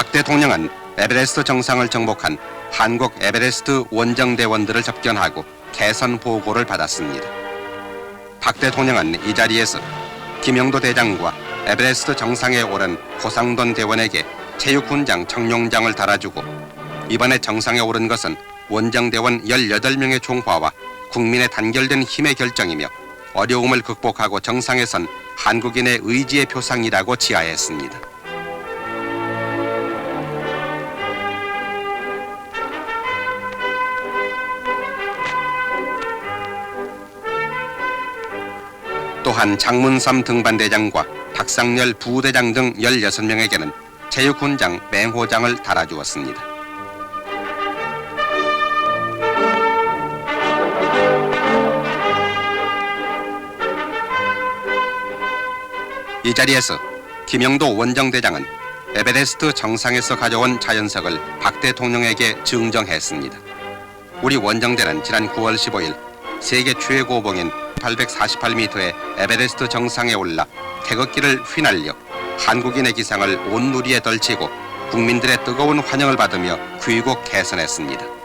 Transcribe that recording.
박 대통령은 에베레스트 정상을 정복한 한국 에베레스트 원정대원들을 접견하고 개선 보고를 받았습니다. 박 대통령은 이 자리에서 김영도 대장과 에베레스트 정상에 오른 고상돈 대원에게 체육훈장 청룡장을 달아주고 이번에 정상에 오른 것은 원정대원 18명의 총화와 국민의 단결된 힘의 결정이며 어려움을 극복하고 정상에 선 한국인의 의지의 표상이라고 지하했습니다. 또한 장문삼 등반대장과 박상열 부대장 등 16명에게는 체육훈장 맹호장을 달아주었습니다. 이 자리에서 김영도 원정대장은 에베레스트 정상에서 가져온 자연석을 박 대통령에게 증정했습니다. 우리 원정대는 지난 9월 15일 세계 최고봉인 848m의 에베레스트 정상에 올라 태극기를 휘날려 한국인의 기상을 온 누리에 떨치고 국민들의 뜨거운 환영을 받으며 귀국 개선했습니다.